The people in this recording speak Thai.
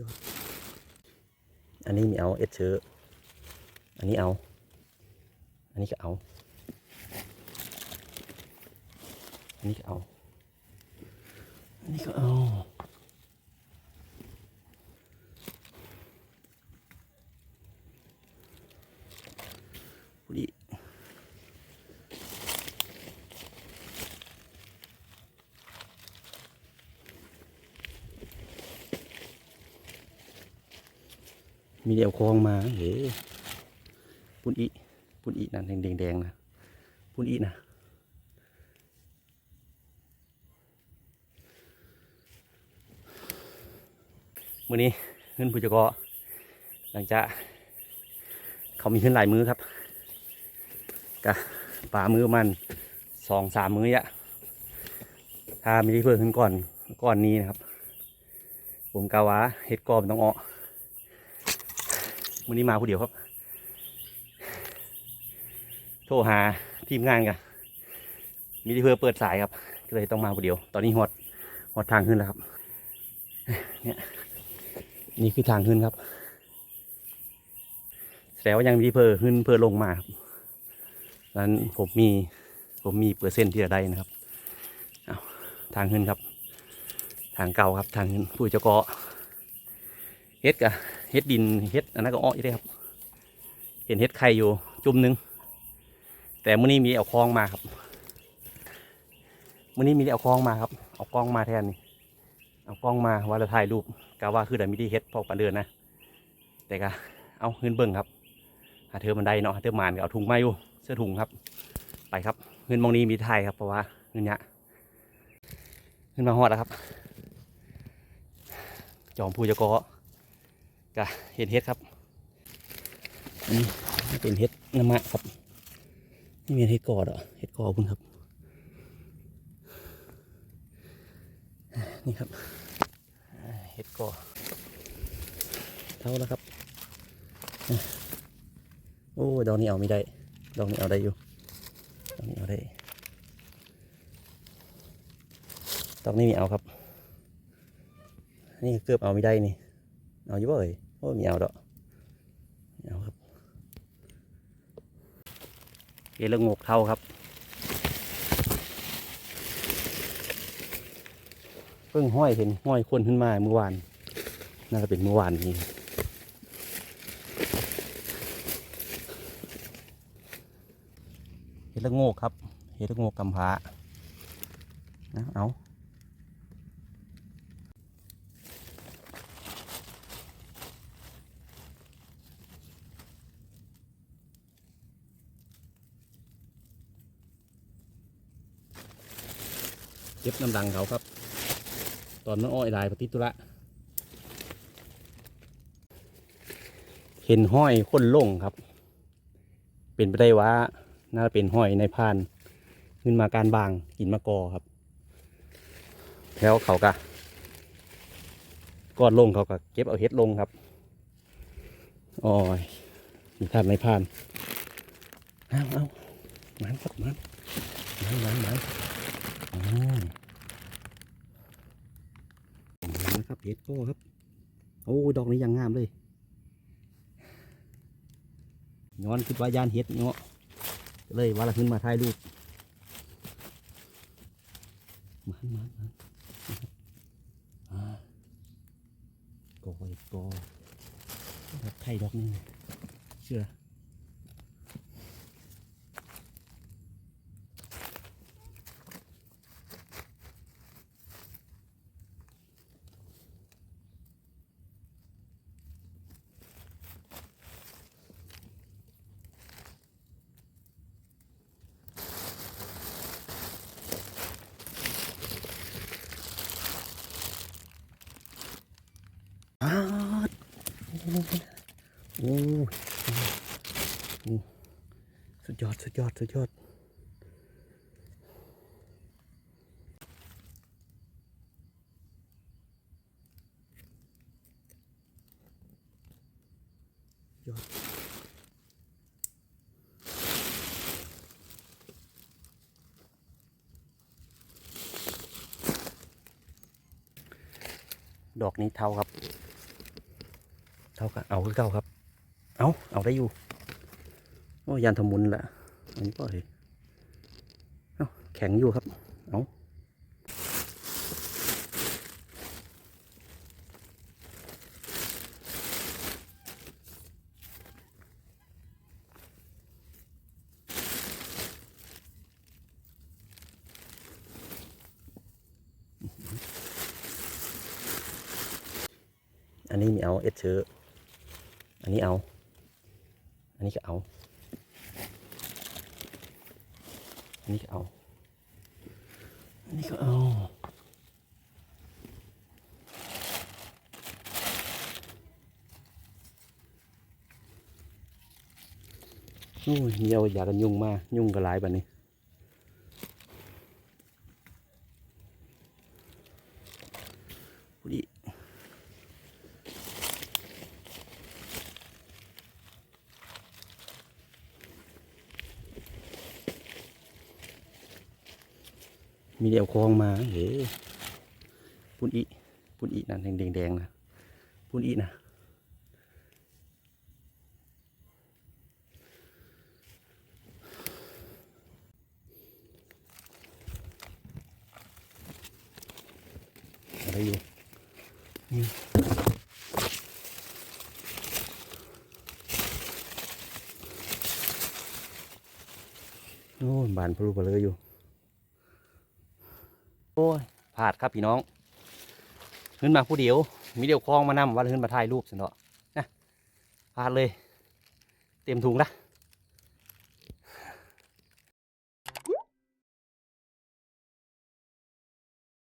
ยอด อันนี้มีเอาเอสเชอร์อันนี้เอา อันนี้ก็เอา อันนี้ก็เอา อันนี้ก็เอาปุริ มีเดี่ยวคลองมาเฮ้ปุนอีปุนอีนั่นแดงๆนะปุนอีนะมื้อนี้เงินผู้จักอหลังจากเขามีขึ้นหลายมือครับกะป่ามือมันสองสามมืออะถ้ามีที่เพิ่มขึ้นก่อนก่อนนี้นะครับ ผมกาวาเห็ดกอบต้องเออ มื้อนี้มาผู้เดียวครับ โทรหาทีมงานกันมีที่เพิ่มเปิดสายครับ ก็เลยต้องมาผู้เดียว ตอนนี้หอดหอดทางขึ้นแล้วครับ เนี่ยนี่คือทางขึ้นครับแสดงว่ายังมีเพิ่มขึ้นเพิ่มลงมาครับดังนั้นผมมีผมมีเปอร์เซ็นต์ที่จะได้นะครับเอาทางขึ้นครับ ทางเก่าครับทางขึ้นผู้จ้าเกาะเฮ็ดกะ เฮ็ดดินเฮ็ดอันนั้นก็อ้ออยู่ได้ครับ เห็นเฮ็ดไข่อยู่จุ่มหนึง แต่มื้อนี้มีเอาคลองมาครับมื้อนี้มีเอาคลองมาครับ เอากล้องมาแทนนี่ เอากล้องมาว่าจะถ่ายรูปกะว่าคือแต่มีที่เฮ็ดพอปันเดือนนะ แต่กะเอาขึ้นเบิ่งครับหาเธอมันได้เนาะหาเธอมานก็เอาถุงมาอยู่เสื้อถุงครับ ไปครับเงินมองนี้มีไทยครับเพราะว่าเงินเนี้ยเงินมาหอดแล้วครับ จอมผู้จะกอ กะเห็ดเห็ดครับอันนี้เป็นเห็ดน้ำมะครับนี่เป็นเห็ดกอดเหรอเห็ดกอคุณครับ นี่ครับอ่าเห็ดกอเท่าแล้วครับอะโอ้ดอกนี้เอาไม่ได้ ดอกนี้เอาได้อยู่ดอกนี้เอาได้ดอกนี้มีเอาครับ นี่เกือบเอาไม่ได้นี่ เอาอยู่บ่เอ่ยโอ้มีเอาดอกเอาครับเอละงกเท่าครับ เพิ่งห้อยเห็นห้อยคนขึ้นมาเมื่อวาน น่าจะเป็นเมื่อวานนี้เห็ดละโงกครับ เห็ดละโงกกำพร้านะเอา เก็บน้ำดังเขาครับ ตอนมันอ้อยลายปฏิตุระเห็นห้อยคนลงครับ เป็นไปได้ว่าน่าเป็นห้อยในพานขึ้นมาการบางกินมะกอครับแล้วเขาก็ก้อนลงเขาก็เก็บเอาเห็ดลงครับอ้ยมีท่านในพานเอาเอามันครับมันมันมันมันอ๋อ มันนะครับเห็ดก็ครับ โอ้ดอกนี้ยังงามเลย ย้อนคิดว่ายานเห็ดเนาะเลยว่าเราขึ้นมาถ่ายรูปมันมันมันนะครับอ่ากอยกอดอกไข่ดอกนึงเชื่อ โอ้สุดยอด สุดยอด สุดยอดยอดดอกนี้เท่าครับ เท่ากับเอาคือเก่าครับ เอาเอาได้อยู่โอ้ยันทมุนละอันนี้ก็เลยเอาแข็งอยู่ครับ เอาอันนี้มีเอาเอสเชอร์ อันนี้เอา อันนี้ก็เอา อันนี้ก็เอา อันนี้ก็เอาโอ้ยมีเอาอยากกันยุ่งมาก ยุ่งกับหลายแบบนี้ มีเดี่ยวคลองมาเฮ้ปุ่นอีปุ่นอีนั่นแดงๆนะปุ่นอีนะอะไรอยู่นี่โอ้บานพลูเบลออยู่ โอ้ยพลาดครับพี่น้องขึ้นมาผู้เดียว มีเดียวคลองมานำว่าขึ้นมาถ่ายรูปสินเนาะนะพลาดเลย เต็มถุงละ